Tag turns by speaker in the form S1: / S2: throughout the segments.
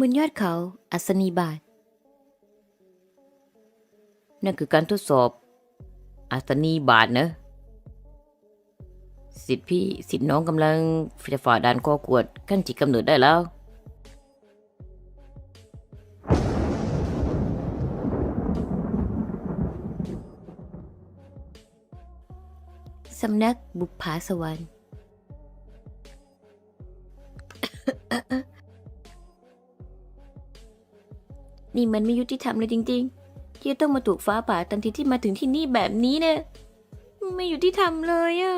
S1: บนยอดเขาอัศนีบาท
S2: นั่นคือการทดสอบ อัศนีบาทเนอะสิทธิพี่สิทธิน้องกำลังจะฝ่าด่านกอกวดขั้นจิตกำเนิดได้แล้ว
S1: สำนักบุปผาสวรรค์ นี่มันไม่ยุติธรรมเลยจริง ๆ ที่จะต้องมาถูกฟ้าผ่าทันทีที่มาถึงที่นี่แบบนี้เนี่ยไม่ยุติธรรมเลยอะ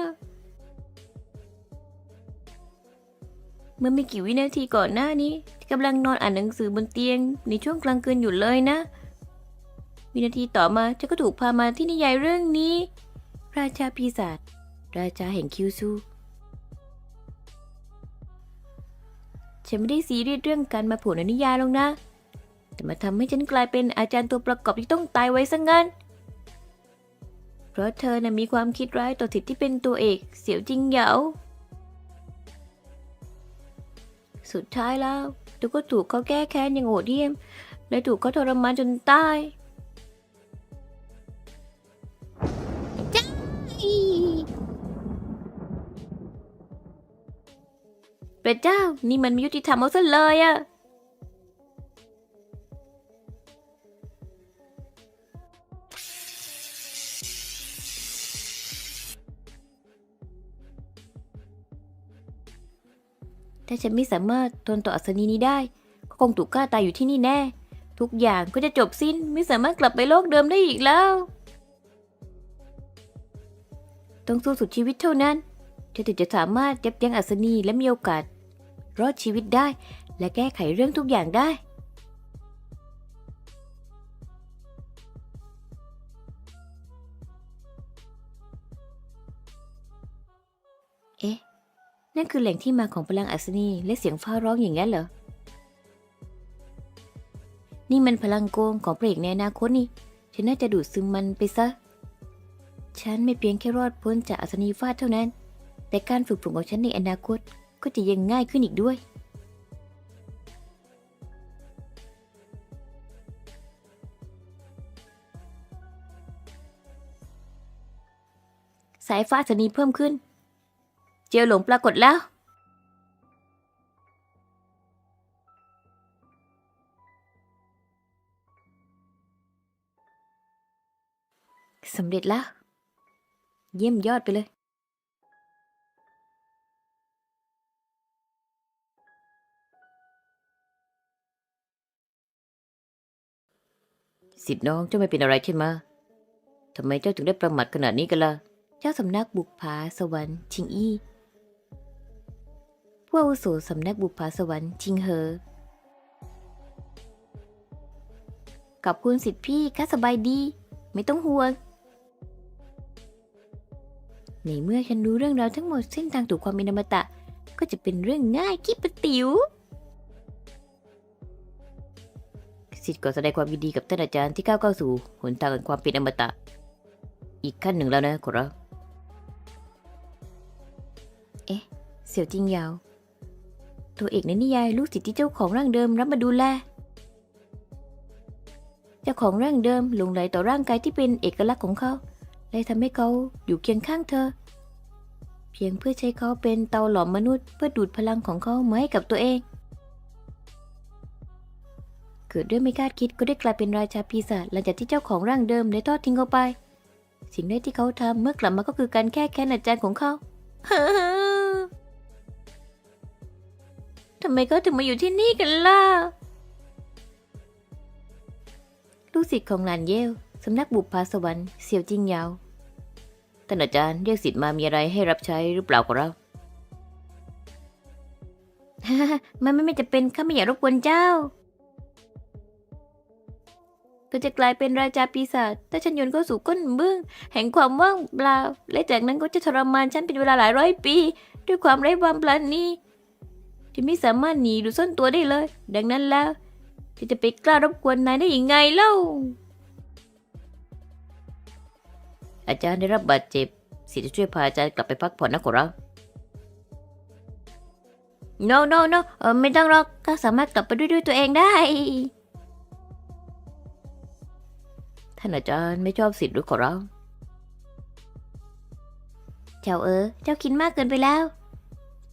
S1: เมื่อไม่กี่วินาทีก่อนหน้านี้กำลังนอนอ่านหนังสือบนเตียง ในช่วงกลางคืนอยู่เลยนะ วินาทีต่อมาฉันก็ถูกพามาที่นิยายเรื่องนี้ ราชาปีศาจราชาแห่งคิวซูฉันไม่ได้ซีเรียสเรื่องการมาผล่ในนิยายหรอกนะ แต่มาทำให้ฉันกลายเป็นอาจารย์ตัวประกอบที่ต้องตายไว้ซะงั้น เพราะเธอน่ะมีความคิดร้ายต่อสิทธิ์ที่เป็นตัวเอก เสียวจริงเหยาสุดท้ายแล้วเธอก็ถูกเขาแก้แค้นอย่างโหดเหี้ยม และถูกเขาทรมานจนตายพระเจ้านี่มันไม่ยุติธรรมเอาซะเลยอะ ถ้าฉันไม่สามารถทนต่ออัศนีนี้ได้ ก็คงถูกฆ่าตายอยู่ที่นี่แน่ ทุกอย่างก็จะจบสิ้นไม่สามารถกลับไปโลกเดิมได้อีกแล้ว ต้องสู้สุดชีวิตเท่านั้นเธอถึงจะสามารถยับยั้งอัศนีและมีโอกาส รอดชีวิตได้ และแก้ไขเรื่องทุกอย่างได้ นั่นคือแหล่งที่มาของพลังอัศนีและเสียงฟ้าร้องอย่างนั้นเหรอ นี่มันพลังโกงของพระเอกในอนาคตนี่ ฉันน่าจะดูดซึมมันไปซะ ฉันไม่เพียงแค่รอดพ้นจากอัศนีฟาดเท่านั้น แต่การฝึกฝนของฉันในอนาคตก็จะยังง่ายขึ้นอีกด้วย สายฟ้าอัศนีเพิ่มขึ้น เจลหลงปรากฏแล้ว สำเร็จแล้ว เยี่ยมยอดไปเลย
S2: สิทธิ์น้องเจ้าไม่เป็นอะไรใช่ไหมทำไมเจ้าถึงได้ประมาทขนาดนี้กันล่ะ
S1: เจ้าสำนักบุกผาสวรรค์ชิงอี้ ผู้อาวุโสสำนักบุกผาสวรรค์ชิงเหอกับคุณสิทธิพี่ข้าสบายดี ไม่ต้องห่วง ในเมื่อฉันรู้เรื่องราวทั้งหมดเส้นทางถูกความเป็นอมตะ ก็จะเป็นเรื่องง่ายกิ๊บปะติ๋ว
S2: สิทธิ์ก็แสดงความยินดีกับท่านอาจารย์ที่ก้าวเข้าสู่หนทางแห่งความเป็นอมตะ อีกขั้นหนึ่งแล้วนะขอรับ
S1: เอ๊ะ เสี่ยวจริงยาว ตัวเอกในนิยายลูกศิษย์ที่เจ้าของร่างเดิมรับมาดูแล เจ้าของร่างเดิมหลงไหลต่อร่างกายที่เป็นเอกลักษณ์ของเขาเลยทำให้เขาอยู่เคียงข้างเธอ เพียงเพื่อใช้เขาเป็นเตาหลอมมนุษย์ เพื่อดูดพลังของเขามาให้กับตัวเอง เกิดด้วยไม่คาดคิดก็ได้กลายเป็นราชาปีศาจหลังจากที่เจ้าของร่างเดิมได้ทอดทิ้งเขาไป สิ่งแรกที่เขาทำเมื่อกลับมาก็คือการแก้แค้นอาจารย์ของเขา ทำไมเขาถึงมาอยู่ที่นี่กันล่ะ ลูกศิษย์ของหลานเย่วสำนักบุปผาสวรรค์เสี่ยวจิงยาว
S2: ท่านอาจารย์เรียกสิทธิ์มามีอะไรให้รับใช้หรือเปล่าขอรับ
S1: มันไม่ไม่จะเป็นข้าไม่อยากรบกวนเจ้าเธอจะกลายเป็นราชาปีศาจถ้าฉันโยนเข้าสู่ก้นบึ้งแห่งความว่างเปล่า และจากนั้นก็จะทรมานฉันเป็นเวลาหลายร้อยปี ด้วยความไร้ความปราณี ที่ไม่สามารถหนีหรือซ่อนตัวได้เลย ดังนั้นแล้วที่จะไปกล้ารบกวนนายได้ยังไงเล่า
S2: อาจารย์ได้รับบาดเจ็บสิจะช่วยพาอาจารย์กลับไปพักผ่อนนะขอรับ
S1: no no no เออไม่ต้องหรอกก็สามารถกลับไปด้วยด้วยตัวเองได้
S2: ท่านอาจารย์ไม่ชอบสิทธิ์หรือขอรับ
S1: เจ้าเออ เจ้าคิดมากเกินไปแล้ว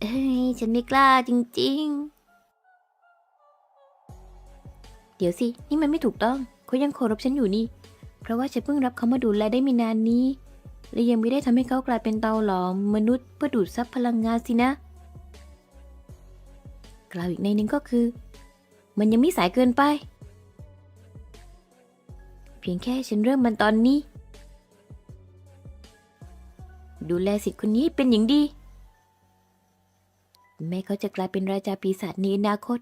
S1: เอ้ยฉันไม่กล้าจริงๆ เดี๋ยวสิ นี่มันไม่ถูกต้อง เขายังเคารพฉันอยู่นี่ เพราะว่าฉันเพิ่งรับเขามาดูแลได้ไม่นานนี้ และยังไม่ได้ทำให้เขากลายเป็นเตาหลอม มนุษย์เพื่อดูดซับพลังงานสินะ กล่าวอีกในหนึ่งก็คือ มันยังไม่สายเกินไป เพียงแค่ฉันเริ่มมันตอนนี้ ดูแลสิทธิ์คนนี้เป็นอย่างดี แม้เขาจะกลายเป็นราชาปีศาจในอนาคต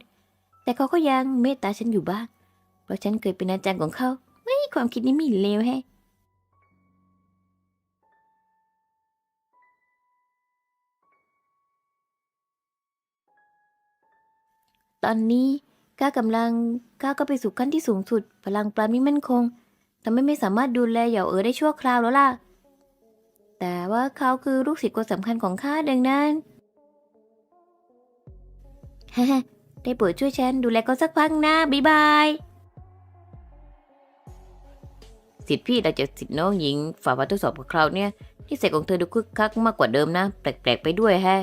S1: แต่เขาก็ยังเมตตาฉันอยู่บ้าง เพราะฉันเคยเป็นอาจารย์ของเขา ไม่ความคิดนี้ม่เลวแฮะตอนนี้ก้ากำลังก้าก็ไปสู่ขั้นที่สูงสุด พลังปราณไม่มั่นคงทำให้ไม่สามารถดูแลเหยาเอ๋อได้ชั่วคราวแล้วล่ะ แต่ว่าเขาคือลูกศิษย์คนสำคัญของข้าดังนั้น ได้โปรดช่วยฉันดูแลเขาสักพักนะบ๊ายบาย
S2: สิทธิ์พี่หลังจากสิทธิ์น้องหญิงฝ่าฟันทดสอบกับคราวเนี่ยที่เสกของเธอดูคึกคักมากกว่าเดิมนะ แปลกๆไปด้วยแฮะ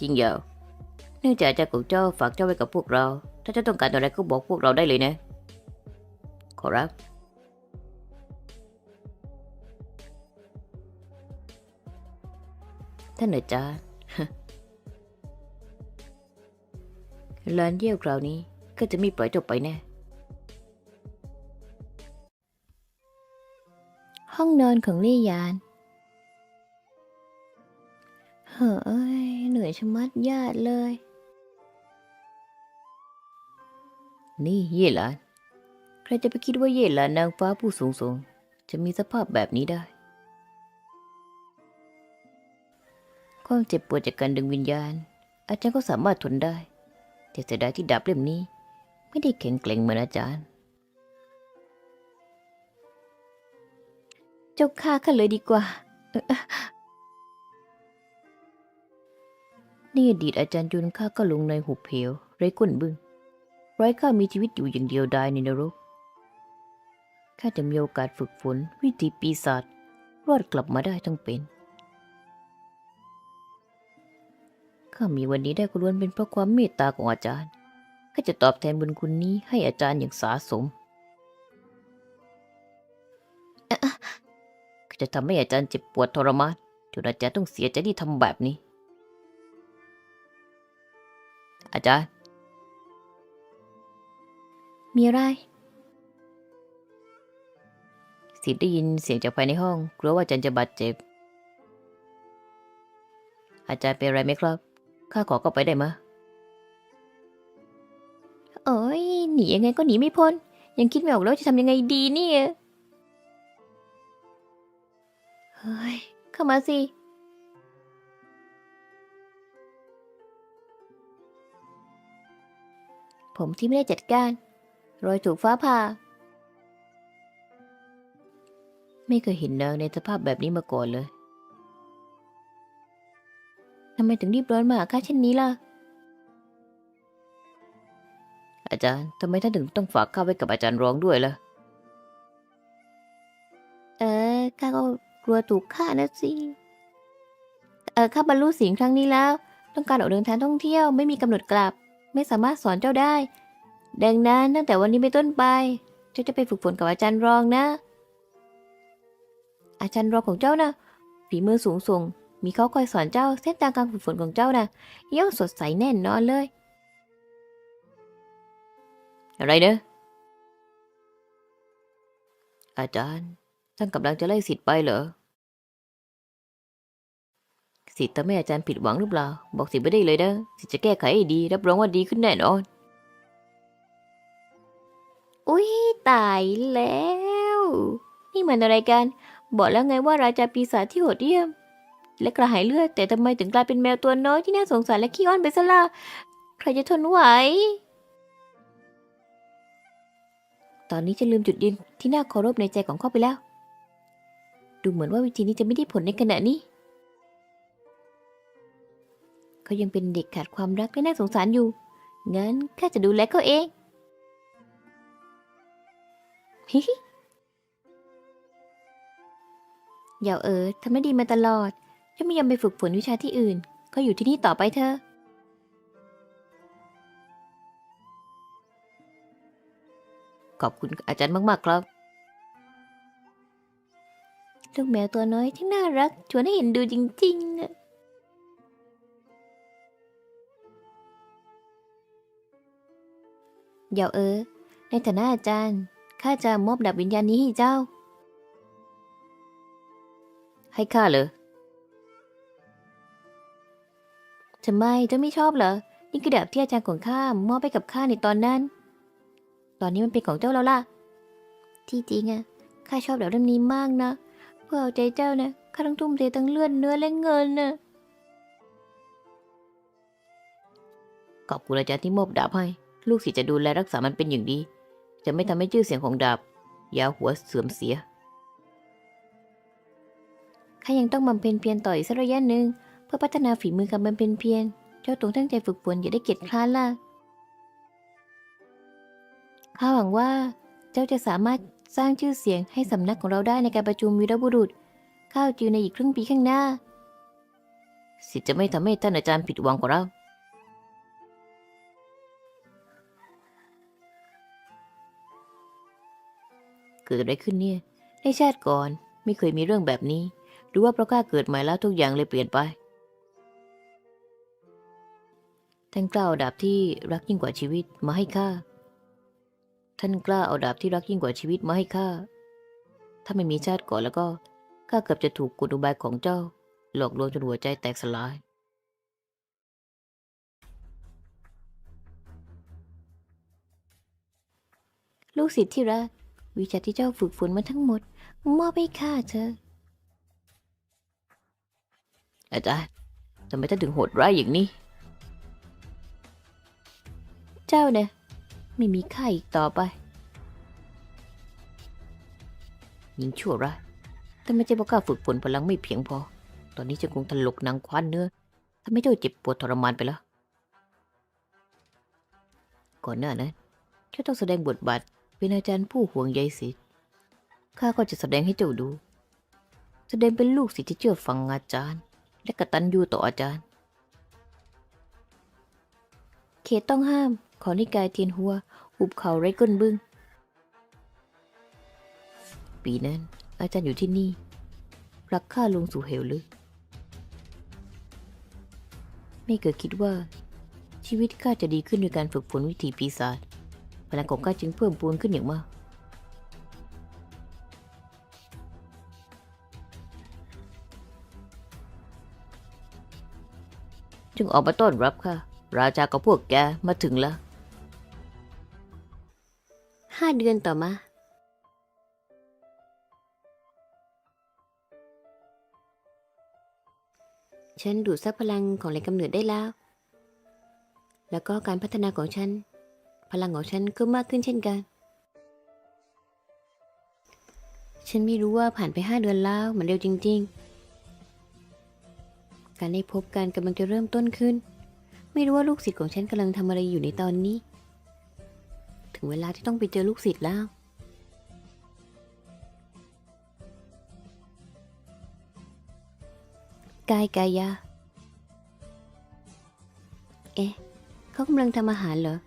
S2: จริงเหรอเนื่องจากอาจารย์ของเจ้าฝากเจ้าไว้กับพวกเรา ถ้าเจ้าต้องการอะไรก็บอกพวกเราได้เลยนะ ขอรับท่านอาจารย์ ลานเยี่ยวคราวนี้ก็จะไม่ปล่อยเจ้าไปแน่
S1: ห้องนอนของลี่ยาน เฮ้ย เหนื่อยชะมัดญาติเลย
S2: นี่เย่หลาน ใครจะไปคิดว่าเย่หลานนางฟ้าผู้สูงส่งจะมีสภาพแบบนี้ได้ ความเจ็บปวดจากการดึงวิญญาณ อาจารย์ก็สามารถทนได้ แต่เสียดายที่ดาบเล่มนี้ ไม่ได้แข็งแกร่งเหมือนอาจารย์
S1: เจ้าฆ่าข้าเลยดีกว่า
S2: นี่อดีตอาจารย์ยุนข้าก็ลงในหุบเหวไร้ก้นบึ้งไร้ข้ามีชีวิตอยู่อย่างเดียวดายในนรกข้าจะมีโอกาสฝึกฝนวิธีปีศาจรอดกลับมาได้ทั้งเป็น ข้ามีวันนี้ได้ก็ล้วนเป็นเพราะความเมตตาของอาจารย์ข้าจะตอบแทนบุญคุณนี้ให้อาจารย์อย่างสาสมข้าจะทำให้อาจารย์เจ็บปวดทรมานจนอาจารย์ต้องเสียใจที่ทำแบบนี้ อาจารย์
S1: มีอะไร
S2: สิทธิ์ได้ยินเสียงจากภายในห้อง กลัวว่าอาจารย์จะบาดเจ็บ อาจารย์เป็นอะไรไหมครับ ข้าขอเข้าไปได้มะ
S1: โอ้ยหนียังไงก็หนีไม่พ้น ยังคิดไม่ออกแล้วจะทำยังไงดีเนี่ยเฮ้ยเข้ามาสิผมที่ไม่ได้จัดการ รอยถูกฟ้าผ่า
S2: ไม่เคยเห็นนางในสภาพแบบนี้มาก่อนเลย
S1: ทำไมถึงรีบร้อนมาหาข้าเช่นนี้ล่ะ
S2: อาจารย์ทำไมท่านถึงต้องฝากข้าไว้กับอาจารย์ร้องด้วยล่ะ
S1: เออข้าก็กลัวถูกฆ่านะสิ เออข้าบรรลุสิ่งครั้งนี้แล้ว ต้องการออกเดินทางท่องเที่ยวไม่มีกำหนดกลับ ไม่สามารถสอนเจ้าได้ ดังนั้นตั้งแต่วันนี้เป็นต้นไป เจ้าจะไปฝึกฝนกับอาจารย์รองนะ อาจารย์รองของเจ้านะฝีมือสูงส่ง มีเขาคอยสอนเจ้าเส้นทางการฝึกฝนของเจ้านะย่อมสดใสแน่นอนเลย
S2: อะไรเนอะอาจารย์ ท่านกำลังจะไล่สิทธิ์ไปเหรอ สิทธิ์ทำให้อาจารย์ผิดหวังหรือเปล่า บอกสิทธิ์ไม่ได้เลยนะสิทธิ์จะแก้ไขให้ดี รับรองว่าดีขึ้นแน่นอน
S1: อุ้ยตายแล้ว นี่มันอะไรกัน บอกแล้วไงว่าราชาปีศาจที่โหดเหี้ยม และกระหายเลือดแต่ทำไมถึงกลายเป็นแมวตัวน้อยที่น่าสงสารและขี้อ้อนไปซะล่ะใครจะทนไหว ตอนนี้จะลืมจุดยืนที่น่าเคารพในใจของเขาไปแล้ว ดูเหมือนว่าวิธีนี้จะไม่ได้ผลในขณะนี้ เขายังเป็นเด็กขาดความรักและน่าสงสารอยู่ งั้นข้าจะดูแลเขาเองฮิฮิย่าเออทำไม่ดีมาตลอด จะไม่ยอมไปฝึกฝนวิชาที่อื่น ก็อยู่ที่นี่ต่อไปเถอะ
S2: ขอบคุณอาจารย์มากๆครับ
S1: ลูกแมวตัวน้อยที่น่ารัก ชวนให้เห็นดูจริงๆนะเดี๋ยวเออ ในฐานะอาจารย์ ข้าจะมอบดาบวิญญาณนี้ให้เจ้า
S2: ให้ข้าเลย
S1: ทำไมเจ้าไม่ชอบเหรอ นี่คือดาบที่อาจารย์ของข้ามอบให้กับข้าในตอนนั้น ตอนนี้มันเป็นของเจ้าแล้วล่ะ ที่จริงอะข้าชอบดาบเล่มนี้มากนะ เพื่อเอาใจเจ้านะ ข้าต้องทุ่มเททั้งเลือดเนื้อและเงินนะ
S2: ขอบคุณอาจารย์ที่มอบดาบให้ ลูกศิษย์จะดูแลรักษามันเป็นอย่างดี จะไม่ทำให้ชื่อเสียงของดาบ ยาวหัวเสื่อมเสีย
S1: ข้ายังต้องบำเพ็ญเพียรต่ออีกสักระยะหนึ่ง พื่อพัฒนาฝีมือการบำเพ็ญเพียร เจ้าตรงตั้งใจฝึกฝนอย่าได้เกียจคร้านล่ะ ข้าหวังว่าเจ้าจะสามารถสร้างชื่อเสียงให้สำนักของเราได้ในการประชุมวีรบุรุษ ข้าวจิวในอีกครึ่งปีข้างหน้า
S2: ศิษย์จะไม่ทำให้ท่านอาจารย์ผิดหวังกว่าเรา เกิดอะไรขึ้นเนี่ย ในชาติก่อนไม่เคยมีเรื่องแบบนี้ หรือว่าเพราะข้าเกิดใหม่แล้วทุกอย่างเลยเปลี่ยนไป ท่านกล้าเอาดาบที่รักยิ่งกว่าชีวิตมาให้ข้า ท่านกล้าเอาดาบที่รักยิ่งกว่าชีวิตมาให้ข้า ถ้าไม่มีชาติก่อนแล้วก็ข้าเกือบจะถูกกลอุบายของเจ้า หลอกลวงจนหัวใจแตกสลาย
S1: ลูกศิษย์ที่รัก วิชาที่เจ้าฝึกฝนมาทั้งหมดมอบให้ข้าเธอะ
S2: อาจารย์ทำไมท่านถึงโหดร้ายอย่างนี้
S1: เจ้าเนี่ยไม่มีค่าอีกต่อไป
S2: ยิงชั่วร้ายแต่ไม่ใช่เพราะข้าฝึกฝนพลังไม่เพียงพอ ตอนนี้จะคงถลกหนังคว้านเนื้อทำให้เจ้าเจ็บปวดทรมานไปแล้ว ก่อนหน้านั้นเจ้าต้องแสดงบทบาทเป็นอาจารย์ผู้ห่วงใยศิษย์ข้าก็จะแสดงให้เจ้าดู แสดงเป็นลูกศิษย์ที่เชื่อฟังอาจารย์ และกระตัญญูต่ออาจารย์
S1: เขตต้องห้าม ขอนิกายเทียนหัวหุบเขาไร้ก้นบึ้ง
S2: ปีนั้น อาจารย์อยู่ที่นี่รักข้าลงสู่เหวลึก ไม่เคยคิดว่า ชีวิตข้าจะดีขึ้นด้วยการฝึกฝนวิถีปีศาจพลังของข้าจึงเพิ่มพูนขึ้นอย่างมากจึงออกมาต้อนรับค่ะ ราชากับพวกแกมาถึงแล้ว
S1: ห้าเดือนต่อมา ฉันดูดซับพลังของแหล่งกำเนิดได้แล้ว แล้วก็การพัฒนาของฉัน พลังของฉันก็มากขึ้นเช่นกัน ฉันไม่รู้ว่าผ่านไปห้าเดือนแล้วมันเร็วจริง ๆ การได้พบกันกำลังจะเริ่มต้นขึ้น ไม่รู้ว่าลูกศิษย์ของฉันกำลังทำอะไรอยู่ในตอนนี้ ถึงเวลาที่ต้องไปเจอลูกศิษย์แล้ว กายกายาเอ๊ะ เขากำลังทำอาหารเหรอ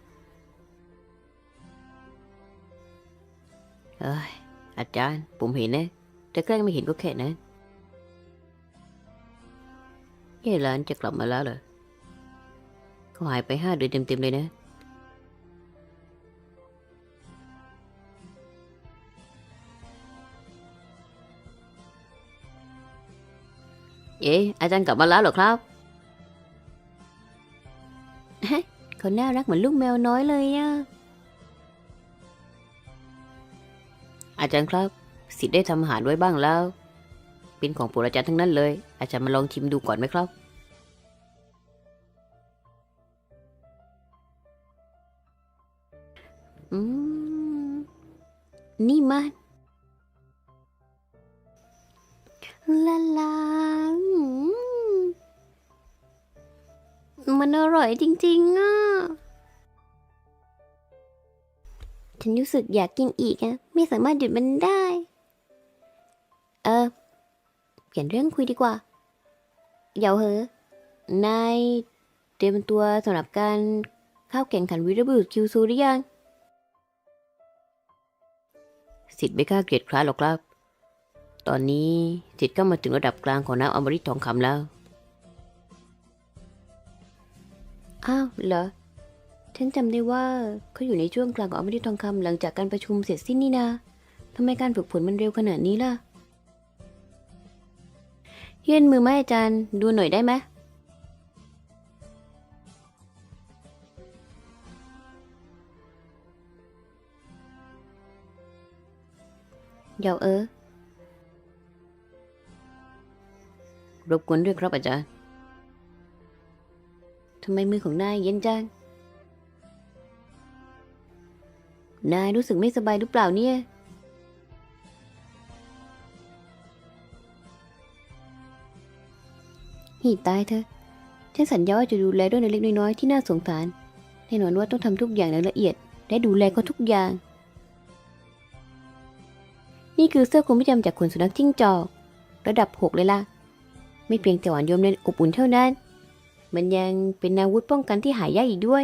S2: เอ้ย อาจารย์ ผมเห็นนะ แต่แกล้งไม่เห็นก็แค่นั้นยายหลานจะกลับมาแล้วเหรอเขาหายไปห้าเดือนเต็มๆเลยนะ เอ๊อาจารย์กลับมาแล้วเหรอครับ
S1: เขาน่ารักเหมือนลูกแมวน้อยเลยอะ
S2: อาจารย์ครับ สิทธิ์ได้ทำอาหารไว้บ้างแล้ว เป็นของปรดอาจารย์ทั้งนั้นเลย อาจารย์มาลองชิมดูก่อนไหมครับ
S1: อืม นี่มัน ลาลาอืมมันอร่อยจริงๆอะ ฉันรู้สึกอยากกินอีกอะไม่สามารถหยุดมันได้ เออ เปลี่ยนเรื่องคุยดีกว่าเยาเหอะนายเตรียมตัวสำหรับการเข้าแข่งขันวีรบุรุษคิวซูหรือยัง
S2: สิทธิ์ไม่กล้าเกลียดคร้าหรอกครับ ตอนนี้สิทธิ์ก็มาถึงระดับกลางของน้ำอมฤตทองคำแล้ว
S1: อ้าวเหรอ ฉันจำได้ว่าเขาอยู่ในช่วงกลางของอมฤตทองคำหลังจากการประชุมเสร็จสิ้นนี่นาทำไมการฝึกฝนมันเร็วขนาดนี้ล่ะ เยื่นมือมาให้อาจารย์ดูหน่อยได้ไหมเดี๋ยวเออ
S2: รบกวนด้วยครับอาจารย์
S1: ทำไมมือของนายเย็นจัง นายรู้สึกไม่สบายหรือเปล่าเนี่ย หีตายเธอะฉันสัญญาว่าจะดูแลด้วยในเล็กน้อยๆที่น่าสงสาร แน่นอนว่าต้องทำทุกอย่างอย่างละเอียด และดูแลเขาทุกอย่าง นี่คือเสื้อคลุมประจำจากขนสุนัขจิ้งจอก ระดับหกเลยล่ะ ไม่เพียงแต่หวานโยมในอบอุ่นเท่านั้น มันยังเป็นอาวุธป้องกันที่หายากอีกด้วย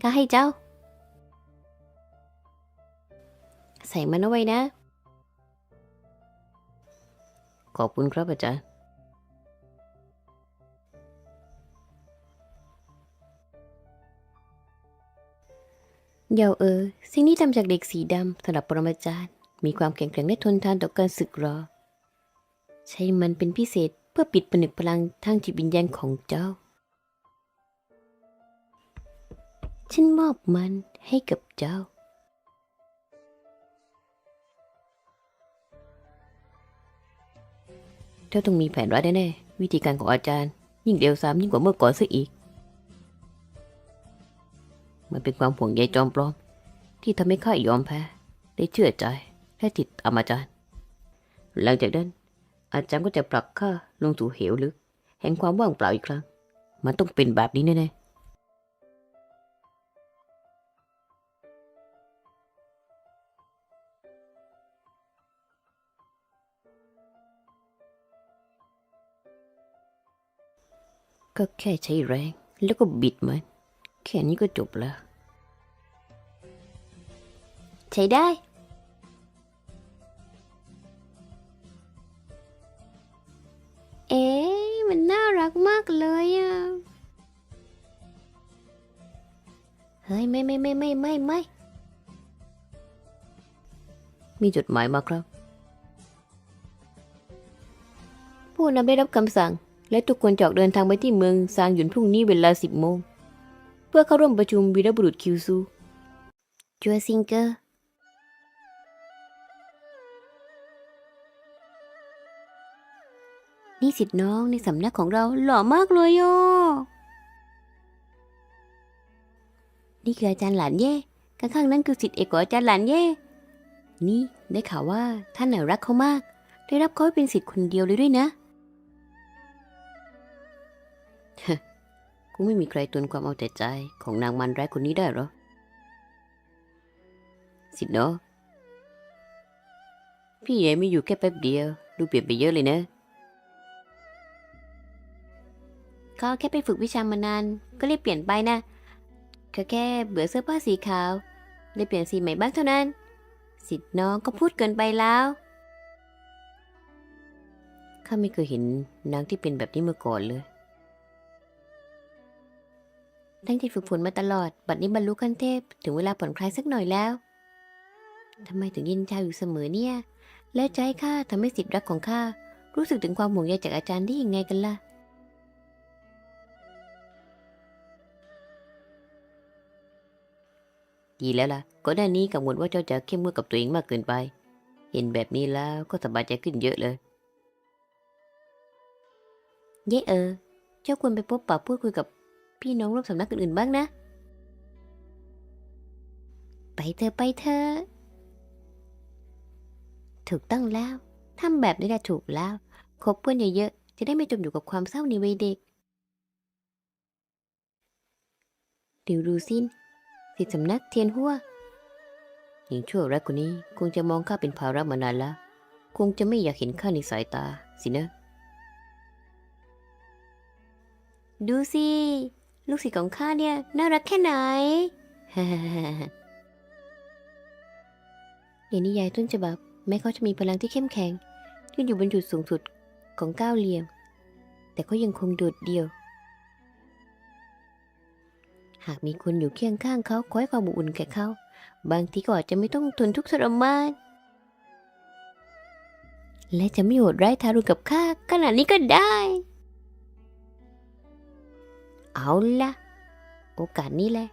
S1: ข้าให้เจ้า ใส่มันเอาไว้นะ
S2: ขอบคุณครับอาจารย์
S1: เยวเออ สิ่งนี้ทำจากเด็กสีดำสำหรับปรมาจารย์ มีความแข็งแกร่งและทนทานต่อการสึกหรอ ใช้มันเป็นพิเศษเพื่อปิดผนึกพลังทางจิตวิญญาณของเจ้า ฉันมอบมันให้กับเจ้า
S2: เจ้าต้องมีแผนร้ายแน่ๆวิธีการของอาจารย์ ยิ่งเดียวซ้ำยิ่งกว่าเมื่อก่อนซะอีก มันเป็นความห่วงใยจอมปลอม ที่ทำให้ข้ายอมแพ้ ได้เชื่อใจและติดตามอาจารย์ หลังจากนั้น อาจารย์ก็จะผลักข้าลงสู่เหวลึก แห่งความว่างเปล่าอีกครั้ง มันต้องเป็นแบบนี้แน่ๆ ก็แค่ใช้แรง แล้วก็บิดมัน แค่นี้ก็จบแล้ว
S1: ใช้ได้ เลยอะ เฮ้ย ไม่ไม่ไม่ไม่ไม่ไม่
S2: มีจดหมายมาครับ
S1: ผู้นำได้รับคำสั่ง และทุกคนจออกเดินทางไปที่เมืองซางหยุนพรุ่งนี้เวลาสิบโมง เพื่อเข้าร่วมประชุมวีรบุรุษคิวซูจัวซิงเกอร์ นี่สิทธิ์น้องในสำนักของเราหล่อมากเลยอะนี่คืออาจารย์หลานเย่ข้างๆนั่นคือสิทธิ์เอกของอาจารย์หลานเย่ นี่ได้ข่าวว่าท่านน่ะรักเขามาก ได้รับเขาเป็นสิทธิ์คนเดียวเลยด้วยนะ
S2: กูไม่มีใครทนความเอาแต่ใจของนางมันร้ายคนนี้ได้หรอ สิทธิ์เนาะพี่ใหญ่ไม่อยู่แค่แป๊บเดียว ดูเปลี่ยนไปเยอะเลยนะ
S1: ก็แค่ไปฝึกวิชามานาน ก็เลยเปลี่ยนไปนะก็แค่เบื่อเสื้อผ้าสีขาว เลยเปลี่ยนสีใหม่บ้างเท่านั้น สิทธิ์น้องก็พูดเกินไปแล้ว
S2: ข้าไม่เคยเห็นนางที่เป็นแบบนี้มาก่อนเลย
S1: ตั้งใจฝึกฝนมาตลอด บัดนี้บรรลุขั้นเทพ ถึงเวลาผ่อนคลายสักหน่อยแล้ว ทำไมถึงยินชาอยู่เสมอเนี่ย และให้ข้าทำให้สิทธิ์รักของข้ารู้สึกถึงความห่วงใยจากอาจารย์ได้ยังไงกันล่ะ
S2: ดีแล้วล่ะก่อนหน้านี้กังวลว่าเจ้าจะเข้มงวดกับตัวเองมากเกินไป เห็นแบบนี้แล้วก็สบายใจขึ้นเยอะเลย
S1: เย่เออ เจ้าควรไปพบปะพูดคุยกับพี่น้องร่วมสำนักอื่นๆบ้างนะ ไปเถอไปเถอถูกต้องแล้วทำแบบนี้แหละถูกแล้ว คบเพื่อนเยอะๆ จะได้ไม่จมอยู่กับความเศร้าในวัยเด็ก
S2: เดี๋ยวดูสิน สิทธิสำนักเทียนหัวหญิงชั่วรักคนนี้คงจะมองข้าเป็นภาระมานานล้วคงจะไม่อยากเห็นข้าในสายตาสินะ ดูสิ ลูกศิษย์ของข้าเนี่ย น่ารักแค่ไหน ในนิยายต้นฉบับ แม้เขาจะมีพลังที่เข้มแข็งยืนอยู่บนจุดสูงสุดของก้าวเหลี่ยม แต่ก็ยังคงโดดเดี่ยว หากมีคนอยู่เคียงข้างเขาคอยความอบอุ่นแก่เขา บางทีก็อาจจะไม่ต้องทนทุกข์ทรมาน และจะไม่โหดร้ายทารุณกับข้าขนาดนี้ก็ได้ เอาละโอกาสนี้แหละ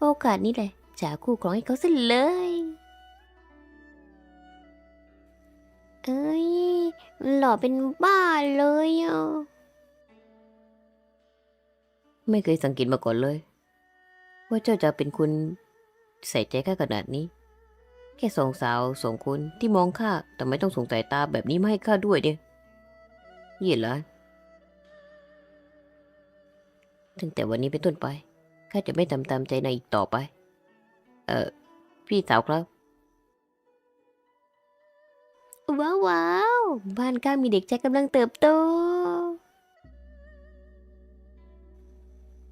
S2: โอกาสนี้แหละจะคู่ครองให้เขาซะเลย เอ้ย หล่อเป็นบ้าเลยอะไม่เคยสังเกตมาก่อนเลย ว่าเจ้าจะเป็นคนใส่ใจข้าขนาดนี้ แค่สองสาวสองคนที่มองข้าแต่ไม่ต้องสงสัยตาแบบนี้มาให้ข้าด้วยเนี่ยเยี่ยละตั้งแต่วันนี้เป็นต้นไปข้าจะไม่ทำตามใจนายอีกต่อไป เออพี่สาวครับ ว้าวว้าวบ้านข้ามีเด็กแจ็คกำลังเติบโต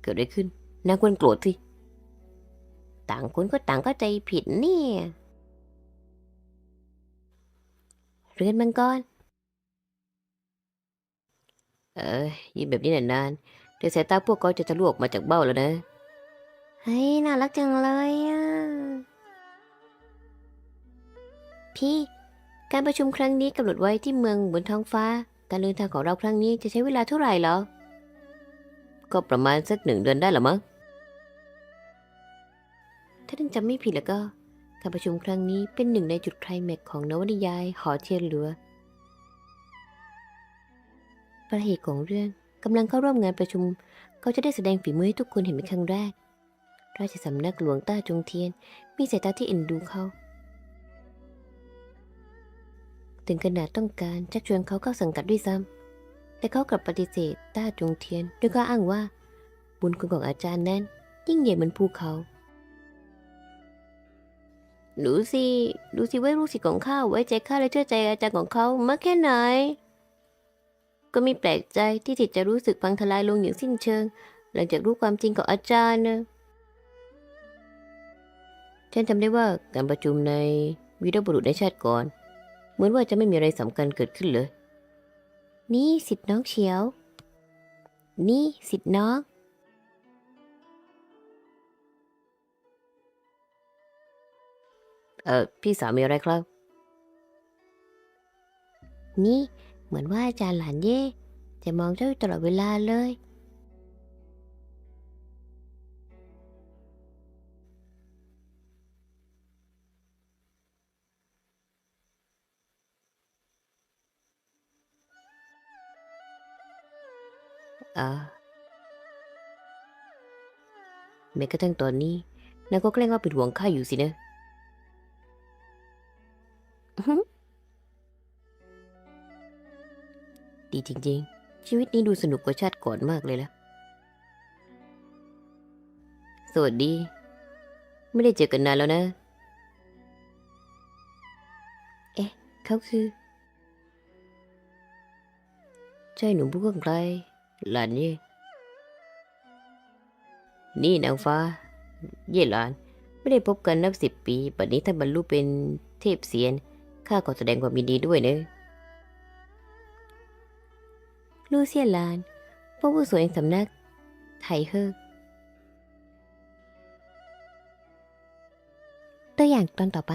S2: เกิดอะไรขึ้นนางควรโกรธสิ ต่างคนก็ต่างเข้าใจผิดนี่เรือนมังกร เออยิ้มแบบนี้นานๆเดี๋ยวสายตาพวกเขาจะทะลุออกมาจากเบ้าแล้วนะ เฮ้ย น่ารักจังเลยอะ พี่ การประชุมครั้งนี้กำหนดไว้ที่เมืองบนท้องฟ้า การเดินทางของเราครั้งนี้จะใช้เวลาเท่าไหร่เหรอ ก็ประมาณสักหนึ่งเดือนได้หรอมั้ง ถ้าท่านจำไม่ผิดแล้วก็ การประชุมครั้งนี้เป็นหนึ่งในจุดไคลแม็กของนวนิยายหอเทียนหลัวพระเอกของเรื่องกำลังเข้าร่วมงานประชุม เขาจะได้แสดงฝีมือให้ทุกคนเห็นเป็นครั้งแรก ราชสำนักหลวงต้าจงเทียน มีสายตาที่เอ็นดูเขา ถึงขนาดต้องการชักชวนเขาเข้าสังกัดด้วยซ้ำแต่เขากลับปฏิเสธต้าจงเทียนด้วยก็อ้างว่า บุญคุณของอาจารย์นั้น ยิ่งใหญ่เหมือนภูเขา ดูสิดูสิว่าลูกศิษย์ของข้าไว้ใจข้าและเชื่อใจอาจารย์ของเขามากแค่ไหน ก็ไม่แปลกใจที่จิตจะรู้สึกพังทลายลงอย่างสิ้นเชิง หลังจากรู้ความจริงของอาจารย์นะฉันจำได้ว่าการประชุมในวีรบุรุษในชาติก่อน เหมือนว่าจะไม่มีอะไรสำคัญเกิดขึ้นเลย นี่สิทธิ์น้องเฉียว นี่สิทธิ์น้อง เออพี่สาวมีอะไรครับ นี่เหมือนว่าอาจารย์หลานเย่จะมองเจ้าอยู่ตลอดเวลาเลย อ่าแม้กระทั่งตอนนี้นางก็แกล้งว่าเป็นห่วงข้าอยู่สินะ ดีจริง ๆ ชีวิตนี้ดูสนุกกว่าชาติก่อนมากเลยละสวัสดี ไม่ได้เจอกันนานแล้วนะ เอ๊ะ เขาคือใช่หนุ่มผู้กองไกลหลานเย่นี่นางฟ้า เย่หลาน ไม่ได้พบกันนับสิบปีปัจนี้ท่านบรรลุเป็นเทพเสียน ข้าก็แสดงความยินดีด้วยเนะลูเซียนลานผู้ผู้สวยแห่งสำนัก ไทเฮอตัวอย่างตอนต่อไป